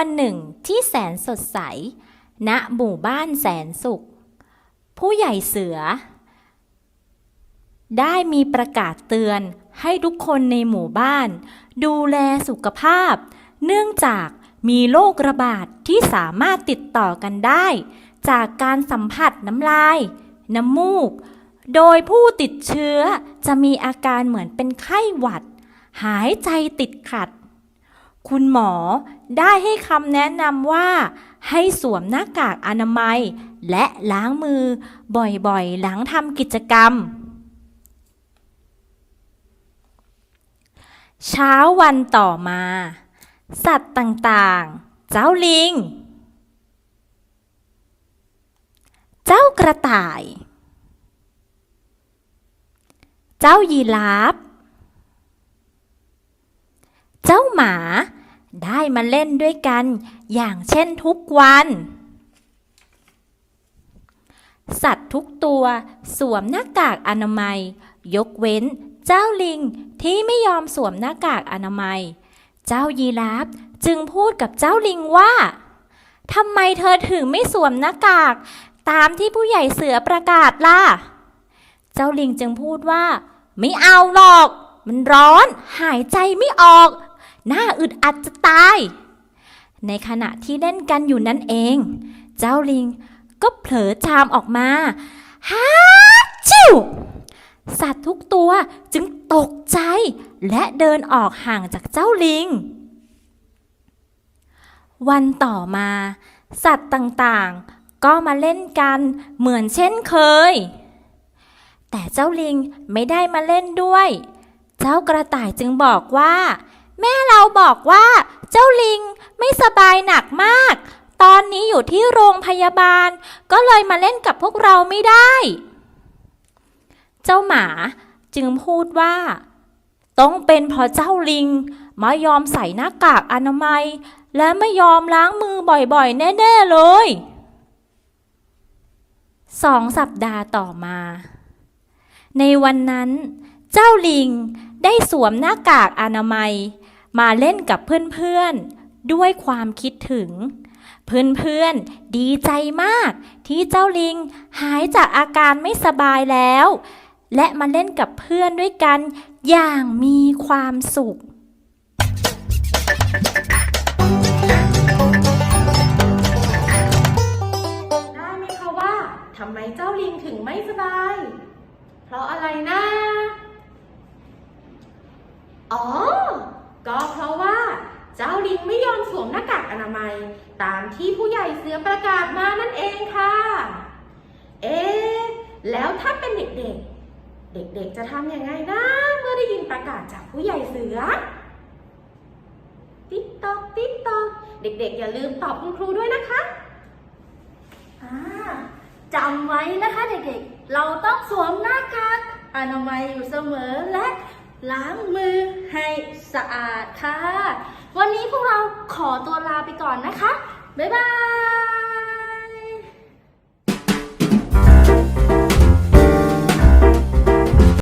ันหนึ่งที่แสนสดใส ณ หมู่บ้านแสนสุข ผู้ใหญ่เสือ ได้มีประกาศเตือนให้ทุกคนในหมู่บ้าน ดูแลสุขภาพ เนื่องจากมีโรคระบาดที่สามารถติดต่อกันได้ จากการสัมผัสน้ำลาย น้ำมูก โดยผู้ติดเชื้อจะมีอาการเหมือนเป็นไข้หวัด หายใจติดขัด คุณหมอได้ให้คำแนะนำว่า ให้สวมหน้ากากอนามัย และล้างมือบ่อยๆ หลังทำกิจกรรม เช้าวันต่อมา สัตว์ต่างๆ เจ้าลิง เจ้ากระต่าย เจ้ายีราฟ เจ้าหมา ได้มาเล่นด้วยกัน อย่างเช่นทุกวัน สัตว์ทุกตัวสวมหน้ากากอนามัย ยกเว้นเจ้าลิงที่ไม่ยอมสวมหน้ากากอนามัย เจ้ายีราฟจึงพูดกับเจ้าลิงว่าทำไมเธอถึงไม่สวมหน้ากาก ตามที่ผู้ใหญ่เสือประกาศล่ะ เจ้าลิงจึงพูดว่า ไม่เอาหรอก มันร้อน หายใจไม่ออก น้าอึดอัดจะตาย ในขณะที่เล่นกันอยู่นั่นเอง เจ้าลิงก็เผลอจามออกมาฮ่าจิวสัตว์ทุกตัวจึงตกใจและเดินออกห่างจากเจ้าลิง วันต่อมา สัตว์ต่างๆ ก็มาเล่นกันเหมือนเช่นเคย แต่เจ้าลิงไม่ได้มาเล่นด้วย เจ้ากระต่ายจึงบอกว่า แม่เราบอกว่า เจ้าลิงไม่สบายหนักมาก ตอนนี้อยู่ที่โรงพยาบาล ก็เลยมาเล่นกับพวกเราไม่ได้ เจ้าหมาจึงพูดว่า ต้องเป็นเพราะเจ้าลิงไมายอมใส่หน้ากากอนามัย และไม่ยอมล้างมือบ่อยๆ แน่ๆเลยสองสัปดาห์ต่อมา ในวันนั้น เจ้าลิงได้สวมหน้ากากอนามัย มาเล่นกับเพื่อนๆ ด้วยความคิดถึง เพื่อนๆ ดีใจมากที่เจ้าลิงหายจากอาการไม่สบายแล้ว และมาเล่นกับเพื่อนด้วยกันอย่างมีความสุขได้ไหมคะว่าทำไมเจ้าลิงถึงไม่สบาย เพราะอะไรนะ อ๋อ ก็เพราะว่าเจ้าลิงไม่ยอมสวมหน้ากากอนามัย ตามที่ผู้ใหญ่เสือประกาศมานั่นเองค่ะ เอ๊แล้วถ้าเป็นเด็กๆ เด็กๆจะทำยังไงนะ เมื่อได้ยินประกาศจากผู้ใหญ่เสือ ติ๊กตอกติ๊กตอกเด็กๆ อย่าลืมตอบคุณครูด้วยนะคะอ่าจำไว้นะคะเด็กๆ เราต้องสวมหน้ากากอนามัยอยู่เสมอและ ล้างมือให้สะอาดค่ะ วันนี้พวกเราขอตัวลาไปก่อนนะคะ บ๊ายบาย